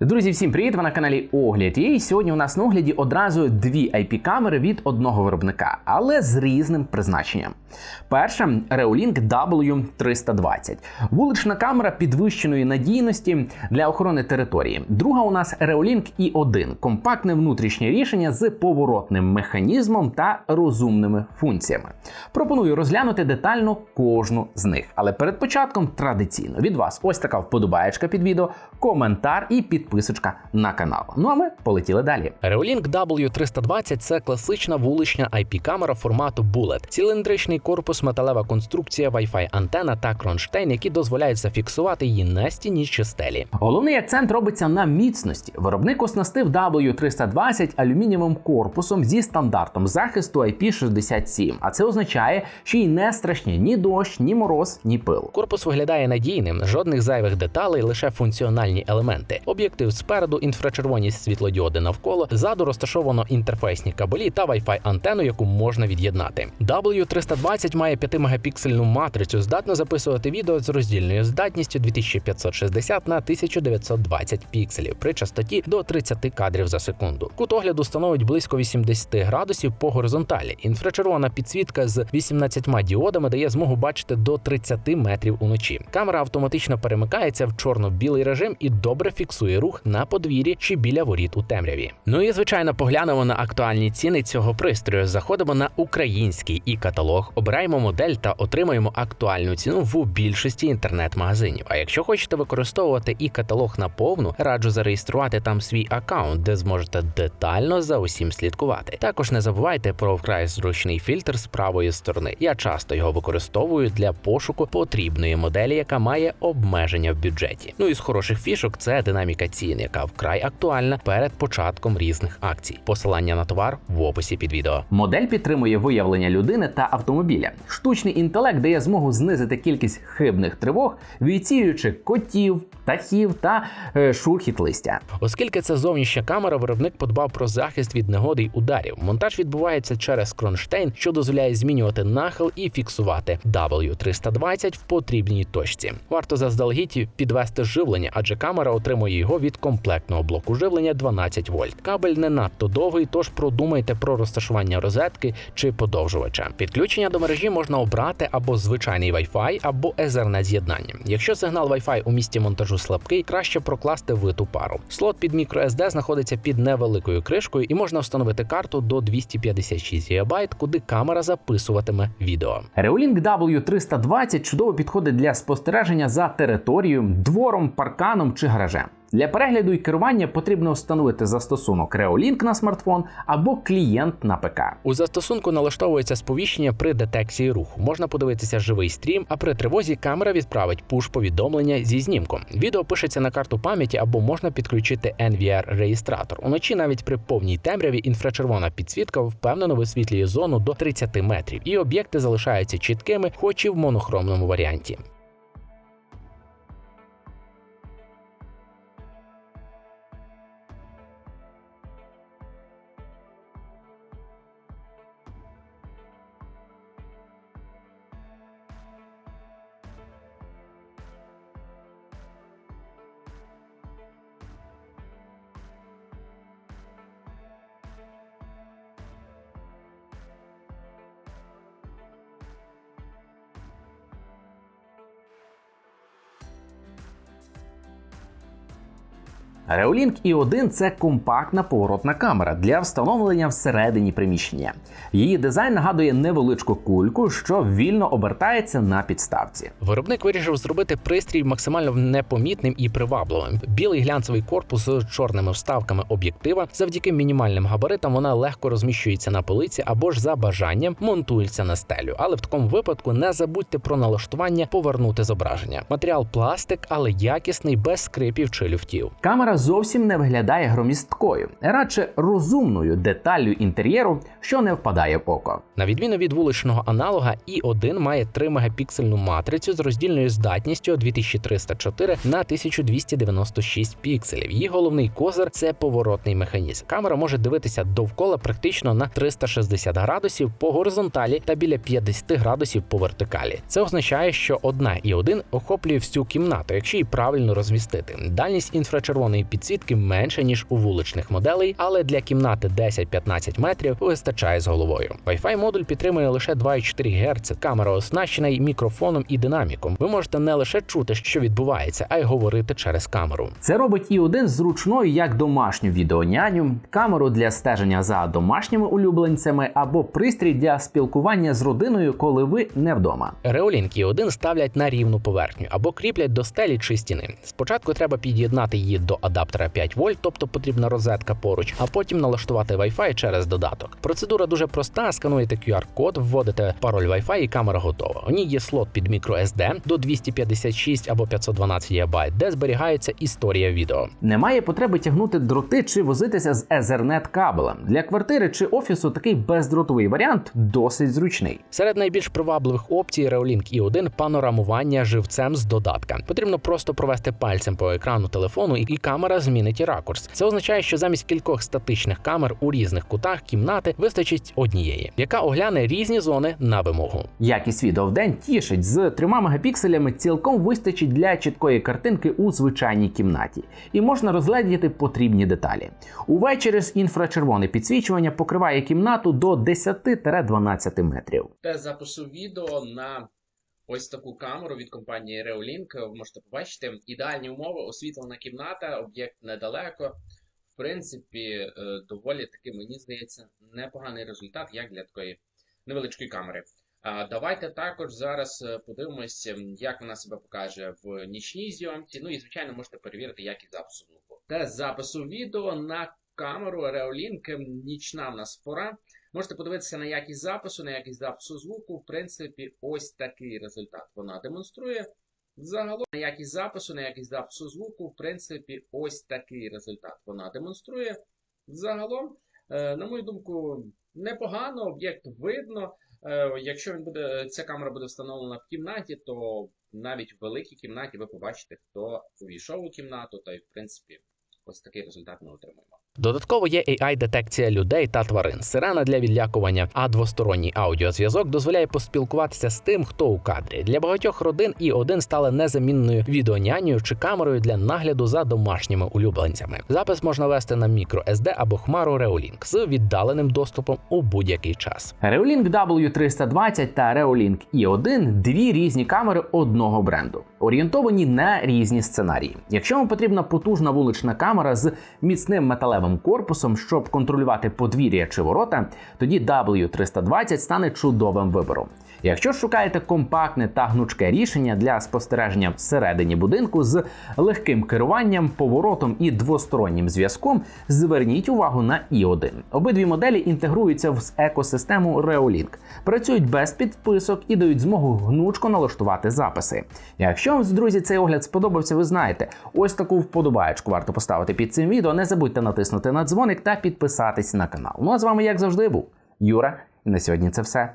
Друзі, всім привіт! Ви на каналі Огляд. І сьогодні у нас на огляді одразу дві IP-камери від одного виробника, але з різним призначенням. Перша Reolink W320. Вулична камера підвищеної надійності для охорони території. Друга у нас Reolink i1 компактне внутрішнє рішення з поворотним механізмом та розумними функціями. Пропоную розглянути детально кожну з них. Але перед початком традиційно від вас ось така вподобаєчка під відео, коментар і підписочка на канал. Ну а ми полетіли далі. Reolink W320 це класична вулична IP-камера формату Bullet, циліндричний корпус, металева конструкція, Wi-Fi антена та кронштейн, які дозволяють зафіксувати її на стіні чи стелі. Головний акцент робиться на міцності. Виробник оснастив W320 алюмінієвим корпусом зі стандартом захисту IP67. А це означає, що їй не страшні ні дощ, ні мороз, ні пил. Корпус виглядає надійним, жодних зайвих деталей, лише функціональні елементи. Об'єктив спереду, інфрачервоні світлодіоди навколо, ззаду розташовано інтерфейсні кабелі та Wi-Fi антенну, яку можна від'єднати. W320 має 5-мегапіксельну матрицю, здатна записувати відео з роздільною здатністю 2560 на 1920 пікселів при частоті до 30 кадрів за секунду. Кут огляду становить близько 80 градусів по горизонталі. Інфрачервона підсвітка з 18 діодами дає змогу бачити до 30 метрів уночі. Камера автоматично перемикається в чорно-білий режим і добре фіксує рух на подвір'ї чи біля воріт у темряві. Ну і звичайно, поглянемо на актуальні ціни цього пристрою. Заходимо на український і каталог, обираємо модель та отримаємо актуальну ціну в більшості інтернет-магазинів. А якщо хочете використовувати і каталог на повну, раджу зареєструвати там свій аккаунт, де зможете детально за усім слідкувати. Також не забувайте про вкрай зручний фільтр з правої сторони. Я часто його використовую для пошуку потрібної моделі, яка має обмеження в бюджеті. Ну і з хороших фішок це динаміка цін, яка вкрай актуальна перед початком різних акцій. Посилання на товар в описі під відео. Модель підтримує виявлення людини та автомобіля. Штучний інтелект дає змогу знизити кількість хибних тривог, відсіюючи котів, птахів та е, шурхіт листя. Оскільки це зовнішня камера, виробник подбав про захист від негоди й ударів. Монтаж відбувається через кронштейн, що дозволяє змінювати нахил і фіксувати W320 в потрібній точці. Варто заздалегідь підвести живлення, адже камера отримує його від комплектного блоку живлення 12 вольт. Кабель не надто довгий, тож продумайте про розташування розетки чи подовжувача. Підключення до мережі можна обрати або звичайний Wi-Fi, або Ethernet з'єднання. Якщо сигнал Wi-Fi у місті монтажу слабкий, краще прокласти виту пару. Слот під microSD знаходиться під невеликою кришкою і можна встановити карту до 256 ГБ, куди камера записуватиме відео. Reolink W320 чудово підходить для спостереження за територією, двором, парканом чи гаражем. Для перегляду і керування потрібно встановити застосунок Reolink на смартфон або клієнт на ПК. У застосунку налаштовується сповіщення при детекції руху. Можна подивитися живий стрім, а при тривозі камера відправить пуш-повідомлення зі знімком. Відео пишеться на карту пам'яті або можна підключити NVR-реєстратор. Уночі навіть при повній темряві інфрачервона підсвітка впевнено висвітлює зону до 30 метрів, і об'єкти залишаються чіткими, хоч і в монохромному варіанті. Reolink i1 це компактна поворотна камера для встановлення всередині приміщення. Її дизайн нагадує невеличку кульку, що вільно обертається на підставці. Виробник вирішив зробити пристрій максимально непомітним і привабливим. Білий глянцевий корпус з чорними вставками об'єктива. Завдяки мінімальним габаритам вона легко розміщується на полиці або ж за бажанням монтується на стелю. Але в такому випадку не забудьте про налаштування повернути зображення. Матеріал пластик, але якісний, без скрипів чи люфтів. Камера зовсім не виглядає громісткою, радше розумною деталлю інтер'єру, що не впадає в око. На відміну від вуличного аналога, i1 має 3 мегапіксельну матрицю з роздільною здатністю 2304 на 1296 пікселів. Її головний козир це поворотний механізм. Камера може дивитися довкола практично на 360 градусів по горизонталі та біля 50 градусів по вертикалі. Це означає, що одна i1 охоплює всю кімнату, якщо її правильно розмістити. Дальність інфрачервоної підсвітки менше ніж у вуличних моделей, але для кімнати 10-15 метрів вистачає з головою. Wi-Fi модуль підтримує лише 2,4 Гц. Камера оснащена й мікрофоном і динаміком. Ви можете не лише чути, що відбувається, а й говорити через камеру. Це робить і один зручною як домашню відеоняню, камеру для стеження за домашніми улюбленцями або пристрій для спілкування з родиною, коли ви не вдома. Reolink i1 ставлять на рівну поверхню або кріплять до стелі чи стіни. Спочатку треба під'єднати її до адаптера 5 вольт, тобто потрібна розетка поруч, а потім налаштувати Wi-Fi через додаток. Процедура дуже проста: скануєте QR-код, вводите пароль Wi-Fi і камера готова. У ній є слот під microSD до 256 або 512 ГБ, де зберігається історія відео. Немає потреби тягнути дроти чи возитися з Ethernet кабелем. Для квартири чи офісу такий бездротовий варіант досить зручний. Серед найбільш привабливих опцій Reolink i1 панорамування живцем з додатка. Потрібно просто провести пальцем по екрану телефону, і камера змінить і ракурс. Це означає, що замість кількох статичних камер у різних кутах кімнати вистачить однієї, яка огляне різні зони на вимогу. Якість відео в день тішить з 3 мегапікселями цілком вистачить для чіткої картинки у звичайній кімнаті, і можна розгледіти потрібні деталі. Увечері з інфрачервоне підсвічування покриває кімнату до 10-12 метрів. Тест запису відео на ось таку камеру від компанії Reolink. Ви можете побачити ідеальні умови, освітлена кімната, об'єкт недалеко. В принципі, е, доволі таки, мені здається, непоганий результат, як для такої невеличкої камери. Давайте також зараз е, подивимося, як вона себе покаже в нічній зйомці. Ну і, звичайно, можете перевірити якість запису звуку. Тест запису відео на камеру Reolink. Нічна в нас пора. Можете подивитися на якість запису, на якість запису звуку. В принципі, ось такий результат вона демонструє. Загалом на якість запису, на якість запису звуку, в принципі, ось такий результат вона демонструє. Загалом, е, на мою думку, непогано, об'єкт видно. Е, Якщо він буде, ця камера буде встановлена в кімнаті, то навіть в великій кімнаті ви побачите, хто увійшов у кімнату, й в принципі ось такий результат ми отримуємо. Додатково є AI-детекція людей та тварин, сирена для відлякування, а двосторонній аудіозв'язок дозволяє поспілкуватися з тим, хто у кадрі. Для багатьох родин і один стали незамінною відеонянею чи камерою для нагляду за домашніми улюбленцями. Запис можна вести на microSD або хмару Reolink з віддаленим доступом у будь-який час. Reolink W320 та Reolink i1 дві різні камери одного бренду, орієнтовані на різні сценарії. Якщо вам потрібна потужна вулична камера з міцним металевим корпусом, щоб контролювати подвір'я чи ворота, тоді W320 стане чудовим вибором. Якщо шукаєте компактне та гнучке рішення для спостереження всередині будинку з легким керуванням, поворотом і двостороннім зв'язком, зверніть увагу на i1. Обидві моделі інтегруються в екосистему Reolink, працюють без підписок і дають змогу гнучко налаштувати записи. Якщо вам, друзі, цей огляд сподобався, ви знаєте, ось таку вподобаєчку варто поставити під цим відео. Не забудьте натиснути на дзвоник та підписатись на канал. Ну а з вами, як завжди, був Юра, і на сьогодні це все.